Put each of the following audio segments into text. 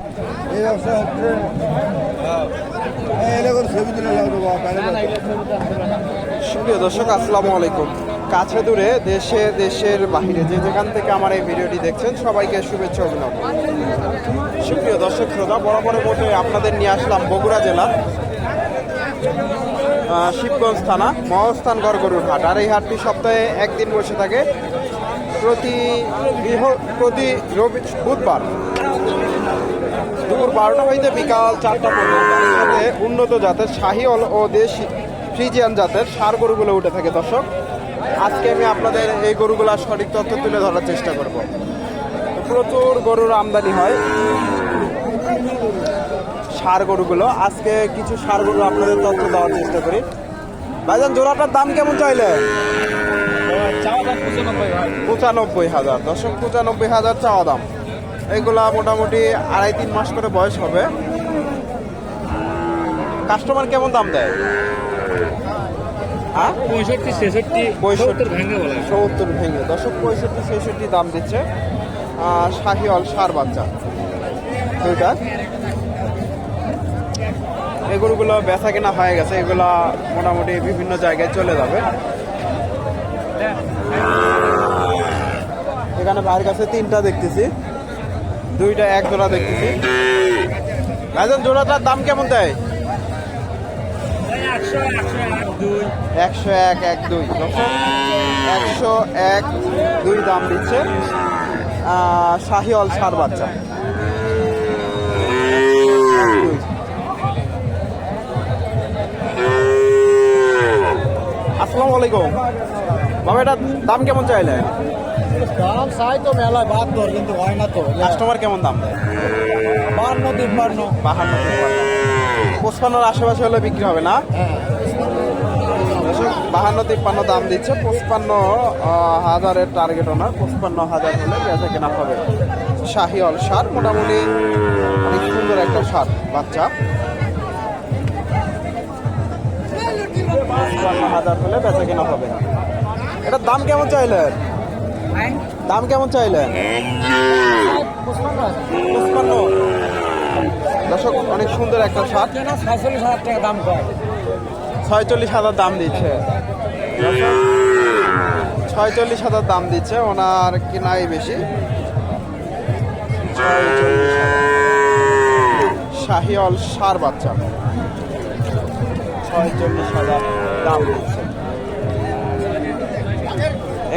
বাবা সুপ্রিয় দর্শক, আসসালামু আলাইকুম। কাছে দূরে দেশে, দেশের বাহিরে যে যেখান থেকে আমার এই ভিডিওটি দেখছেন, সবাইকে শুভেচ্ছা অভিনন্দন। সুপ্রিয় দর্শক, শ্রোতা, বরাবরের মতো আপনাদের নিয়ে আসলাম বগুড়া জেলার শিবগঞ্জ থানা মহস্থানগড় গরুর হাট। আর এই হাটটি সপ্তাহে একদিন বসে থাকে প্রতি বৃহ- প্রতি রবি বুধবার। দুপুর বারোটা হইতে বিকাল চারটা পর্যন্ত উন্নত জাতের শাহি ও- ও দেশি ফ্রিজিয়ান জাতের সার গরুগুলো উঠে থাকে দর্শক। আজকে আমি আপনাদের এই গরুগুলার সঠিক তথ্য তুলে ধরার চেষ্টা করব। প্রচুর গরুর আমদানি হয় সার গরুগুলো। আজকে কিছু সার গরু আপনাদের তথ্য দেওয়ার চেষ্টা করি। ভাইজান জোড়াটার দাম কেমন চাইলে পঁচানব্বই হাজার। দশক পঁচানব্বই হাজার চাওয়া দাম। এগুলা মোটামুটি আড়াই তিন মাস করে বয়স হবে। কাস্টমার কেমন দাম দেয়? হ্যাঁ? পঁয়ষট্টি ছেষট্টি পঁয়ষট্টি ভেঙে সত্তর ভেঙে। দশক পঁয়ষট্টি ছেষট্টি দাম দিচ্ছে। আর শাহিওয়াল সার বাচ্চা। দুইটা। এই গরুগুলো বেচা কেনা হয়ে গেছে। এগুলা মোটামুটি বিভিন্ন জায়গায় চলে যাবে। এখানে ভাইয়ের কাছে তিনটা দেখতেছি। দুইটা, এক জোড়া দেখতেছি। ভাইজান, জোড়াটার দাম কেমন দেয়? একশো এক এক দুই। একশো এক দুই দাম দিচ্ছে শাহিওয়াল সার বাচ্চা। আসসালামু আলাইকুম। বাবা, এটার দাম কেমন চাইলে দাম চাই তো মেলায় বাদ দর কিন্তু হয় না তো। কাস্টমার কেমন দাম? দেয় বান্ন তিপ্পান্ন। বাহান্ন পঁচপান্নর আশেপাশে হলে বিক্রি হবে না? বাহান্ন তিপ্পান্ন দাম দিচ্ছে। পঁচপান্ন হাজারের টার্গেট ওনার পঁচপান্ন হাজার হলে বেচা কেনা হবে। শাহিওয়াল সার মোটামুটি অনেক সুন্দর একটা সার বাচ্চা। পঁচপান্ন হাজার হলে বেচা কেনা হবে। এটার দাম কেমন চাইলেন? দাম কেমন চাইলেন দর্শক, অনেক সুন্দর একটা সার সাতচল্লিশ হাজার টাকা দাম কয় ছয়চল্লিশ হাজার দাম দিচ্ছে। ছয়চল্লিশ হাজার দাম দিচ্ছে, ওনার কেনাই বেশি। ছয়চল্লিশ হাজার। সার বাচ্চা। ছয়চল্লিশ হাজার দাম দিচ্ছে।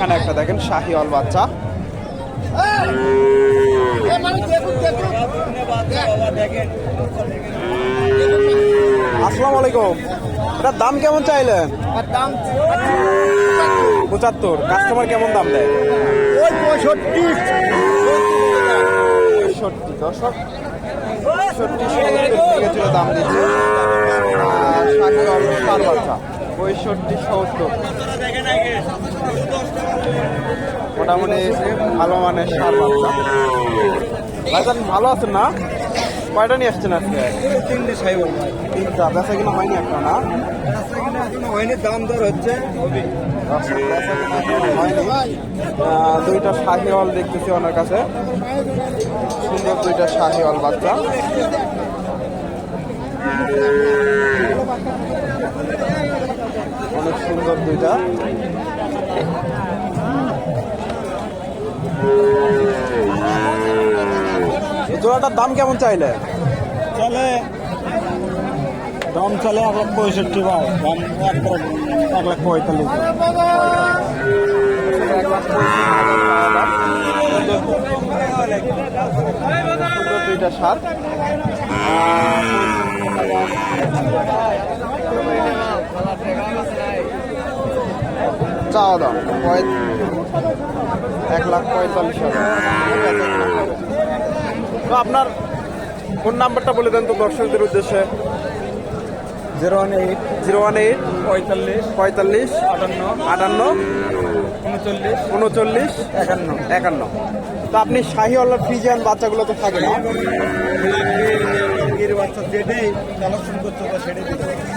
এখানে একটা দেখেন শাহিওয়াল বাচ্চা। আসসালামু আলাইকুম। এটার দাম কেমন চাইলেন পঁচাত্তর। কাস্টমার কেমন দাম দেয়? ওই পঁয়ষট্টি পঁয়ষট্টি দশক পঁয়ষট্টি দাম দিচ্ছে। বাচ্চা। পঁয়ষট্টি সত্তর। মোটামুটি ভালো মানের সার বাচ্চা ভালো আছেন না? কয়টা নিয়ে আসছেন আজকে? তিনটে তিনটা। বেচা কিনা হয়নি একটা না? হয়নি দাম দর হচ্ছে। আচ্ছা, দুইটা শাহিওয়াল দেখতেছি ওনার কাছে। সুন্দর দুইটা শাহিওয়াল বাচ্চা। অনেক সুন্দর দুইটা জোড়াটার দাম কেমন চাইলে? চলে। দাম চলে এক লাখ পঁয়ষট্টি ভাই। দাম এক লাখ পঁয়তাল্লিশ। দুইটা সার চাওয়া দাম এক লাখ পঁয়তাল্লিশ হাজার। তো আপনার ফোন নাম্বারটা বলে দেন তো দর্শকদের উদ্দেশ্যে। Zero one eight. Zero one eight পঁয়তাল্লিশ। পঁয়তাল্লিশ আটান্ন। আটান্ন উনচল্লিশ। উনচল্লিশ একান্ন। একান্ন। তো আপনি শাহিওয়ালা ফ্রিজিয়ান বাচ্চাগুলো তো থাকে না। এর বাচ্চা যেটাই কালেকশন করতে হবে সেটাই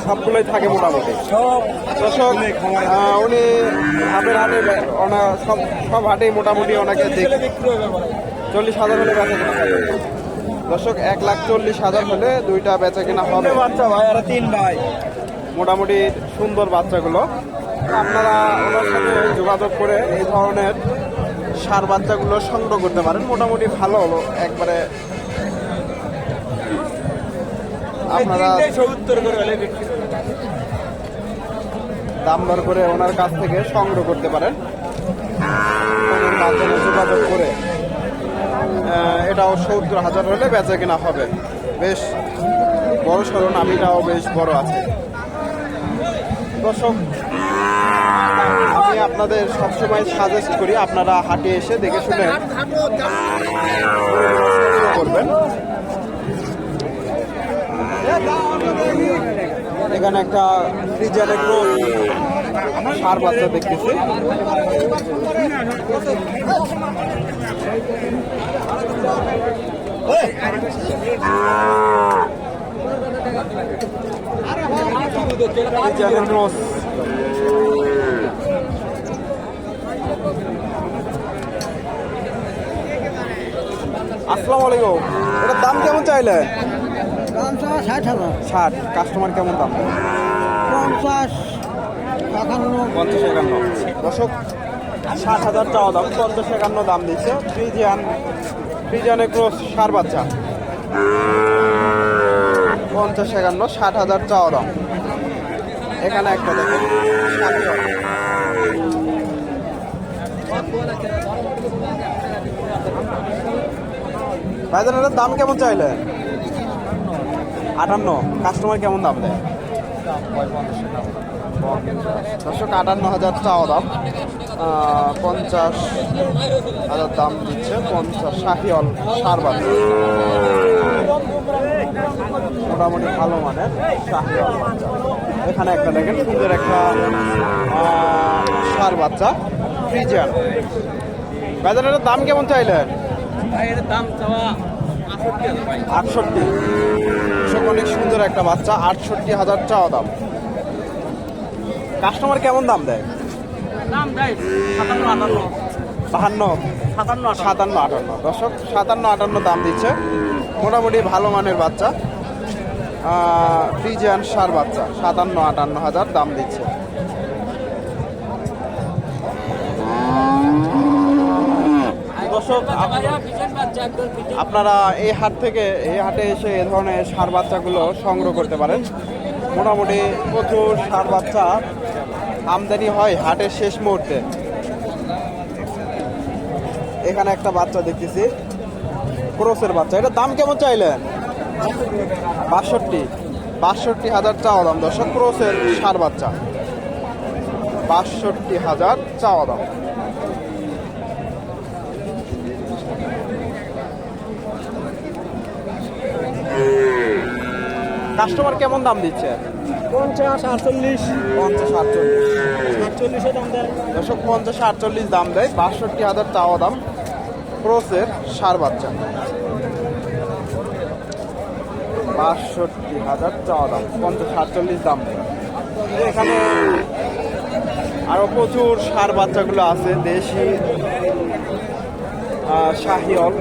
সবগুলোই থাকে মোটামুটি? সব দর্শক উনি হাটের হাটে ওনার সব সব হাটেই মোটামুটি ওনাকে দেখ চল্লিশ হাজার হলে বেচা কেনা দর্শক এক লাখ চল্লিশ হাজার হলে দুইটা বেচা কিনা হবে। বাচ্চা ভাই আর তিন ভাই। মোটামুটি সুন্দর বাচ্চাগুলো। আপনারা ওনার সাথে যোগাযোগ করে এই ধরনের সার বাচ্চাগুলো সংগ্রহ করতে পারেন। মোটামুটি ভালো হলো একবারে আপনারা দাম দর করে ওনার কাছ থেকে সংগ্রহ করতে পারেন। মাধ্যমে যোগাযোগ করে এটাও সত্তর হাজার হলে বেচা কিনা হবে। বেশ বড় সড়ো নামিটাও বেশ বড় আছে। দর্শক আমি আপনাদের সবসময় সাজেস্ট করি আপনারা হাটে এসে দেখে শুনে সংগ্রহ করবেন। এখানে একটা ফ্রিজারের সার বাচ্চা দেখতেছি। আসসালামু আলাইকুম। এটার দাম কেমন চাইলে পঞ্চাশ ষাট হাজার ষাট। কাস্টমার কেমন দাম? পঞ্চাশ একান্ন পঞ্চাশ একান্ন। দর্শক ষাট হাজার চাওয়া দাম পঞ্চাশ একান্ন দাম দিচ্ছে ফ্রিজিয়ান ফ্রিজিয়ানের ক্রস সার বাচ্চা। পঞ্চাশ একান্ন ষাট হাজার চাওয়া দাম। এখানে একটা দেখেন ভাইজান দাম কেমন চাইলে আটান্ন কাস্টমার কেমন দাম দেয়? দর্শক, আটান্ন হাজার চাওয়া দাম। পঞ্চাশ হাজার দাম দিচ্ছে, পঞ্চাশ ষাটি অল সার মোটামুটি ভালো মানের শাহিওল বাচ্চা। এখানে একটা দেখেন সুন্দর একটা সার বাচ্চা, ফ্রিজিয়ান। বাজারের দাম কেমন চাইলেন? দাম চাওয়া আটষট্টি। অনেক সুন্দর একটা বাচ্চা আটষট্টি হাজার চাওয়া দাম। কাস্টমার কেমন দাম দেয়? দাম দেয় সাতান্ন আটান্ন। বাহান্ন? সাতান্ন সাতান্ন আটান্ন। দর্শক সাতান্ন আটান্ন দাম দিচ্ছে। মোটামুটি ভালো মানের বাচ্চা। ফ্রিজিয়ান সার বাচ্চা সাতান্ন আটান্ন হাজার দাম দিচ্ছে। দর্শক আপনারা এই হাট থেকে, এই হাটে এসে এ ধরনের সার বাচ্চাগুলো সংগ্রহ করতে পারেন। মোটামুটি প্রচুর সার বাচ্চা আমদানি হয় হাটের শেষ মুহূর্তে। এখানে একটা বাচ্চা দেখতেছি, ক্রোসের বাচ্চা। এটার দাম কেমন চাইলেন? বাষট্টি। বাষট্টি হাজার চাওয়া দাম, দর্শক, ক্রোসের সার বাচ্চা। বাষট্টি হাজার চাওয়া দাম। কাস্টমার কেমন দাম দিচ্ছে? পঞ্চাশ আটচল্লিশ। পঞ্চাশ আটচল্লিশ। আটচল্লিশে দাম দেয় দশক পঞ্চাশ আটচল্লিশ দাম দেয়। বাষট্টি হাজার চাওয়া দাম। ক্রোসের সার বাচ্চা। বাষট্টি হাজার চাওয়া দাম। পঞ্চাশ আটচল্লিশ দাম দেয়। এখানে আরও প্রচুর সার বাচ্চাগুলো আছে। দেশি আহ, শাহিওল।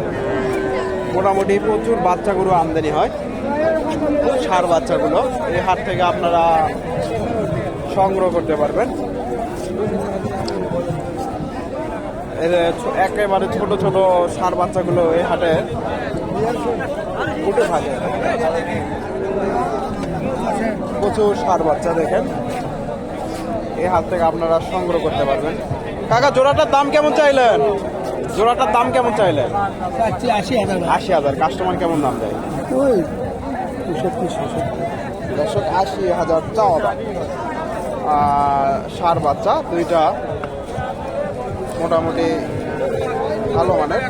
মোটামুটি প্রচুর বাচ্চাগুলো আমদানি হয়। সার বাচ্চাগুলো এই হাট থেকে আপনারা সংগ্রহ করতে পারবেন। একেবারে ছোট ছোট সার বাচ্চাগুলো এই হাটে উঠে থাকে। প্রচুর সার বাচ্চা দেখেন। এই হাত থেকে আপনারা সংগ্রহ করতে পারবেন। কাকা জোড়াটার দাম কেমন চাইলেন? জোড়াটার দাম কেমন চাইলেন? আশি হাজার। আশি হাজার। কাস্টমার কেমন দাম দেয়? দর্শক, আশি হাজার চাওয়া সার বাচ্চা দুইটা মোটামুটি ভালো মানের।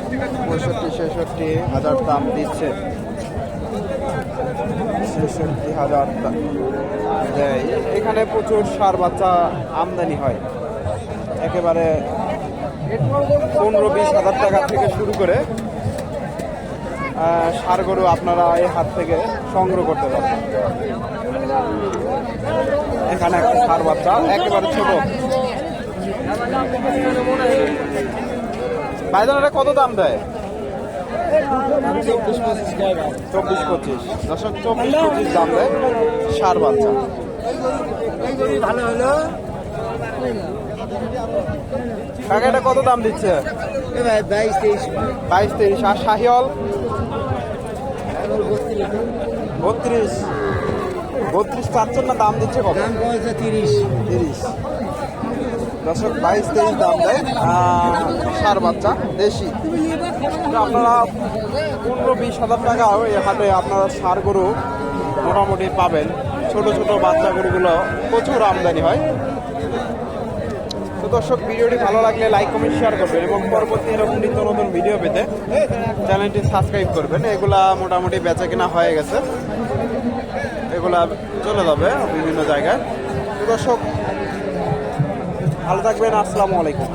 পঁয়ষট্টি, ছেষট্টি হাজার দাম দিচ্ছে। ছেষট্টি হাজার এখানে প্রচুর সার বাচ্চা আমদানি হয়। একেবারে পনেরো বিশ হাজার টাকা থেকে শুরু করে সার গরু আপনারা এই হাত থেকে সংগ্রহ করতে পারবেন। এখানে একটা সার বাচ্চা একেবারে ছোট। ভাইজান এটা কত দাম দেয়? চব্বিশ পঁচিশ। টাকা চব্বিশ পঁচিশ দাম দেয় সার বাচ্চা। ভালো হলো কাকা এটা কত দাম দিচ্ছে? বাইশ তেইশ। বাইশ তেইশ। আর শাহিওল বত্রিশ। বত্রিশ চাচ্ছেন না দাম দিচ্ছে কত? দাম পয়সা তিরিশ। তিরিশ। দশক বাইশ তেইশ দাম দেয়। সার বাচ্চা দেশি। আপনারা পনেরো বিশ হাজার টাকা এই হাটে আপনারা সার গরু মোটামুটি পাবেন। ছোট ছোট বাচ্চা গরুগুলো প্রচুর আমদানি হয়। তো দর্শক, ভিডিওটি ভালো লাগলে লাইক কমেন্ট শেয়ার করবেন এবং পরবর্তী এরকম নিত্য নতুন ভিডিও পেতে চ্যানেলটি সাবস্ক্রাইব করবেন। এগুলা মোটামুটি বেচা কেনা হয়ে গেছে। এগুলা চলে যাবে বিভিন্ন জায়গায়। তো দর্শক, ভালো থাকবেন, আসসালামু আলাইকুম।